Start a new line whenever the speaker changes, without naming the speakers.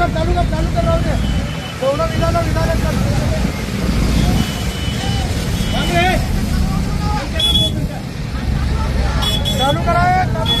कर चालू कर चालू कर राहू दे. तेवढं विधान विधान कर चालू करा हे, चालू